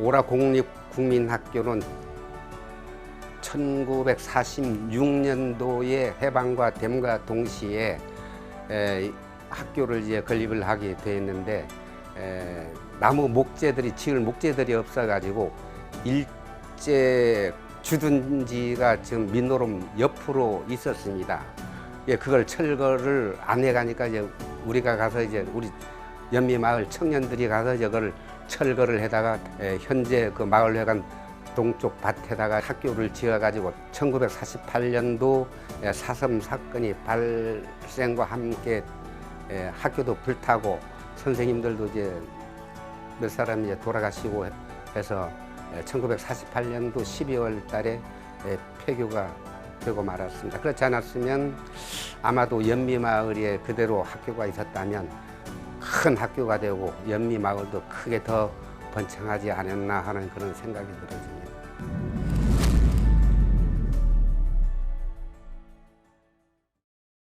오라 공립국민학교는 1946년도에 해방과 됨과 동시에 에, 학교를 이제 건립을 하게 되었는데 에, 나무 목재들이 지을 목재들이 없어가지고 일제 주둔지가 지금 민노름 옆으로 있었습니다. 예, 그걸 철거를 안 해가니까 이제 우리가 가서 이제 우리 연미 마을 청년들이 가서 저걸 철거를 해다가 에, 현재 그 마을회관 동쪽 밭에다가 학교를 지어가지고 1948년도 사섬 사건이 발생과 함께 에, 학교도 불타고 선생님들도 이제 몇 사람이 이제 돌아가시고 해서 1948년도 12월 달에 에, 폐교가 되고 말았습니다. 그렇지 않았으면 아마도 연미마을에 그대로 학교가 있었다면 큰 학교가 되고 연미마을도 크게 더 번창하지 않았나 하는 그런 생각이 들어집니다.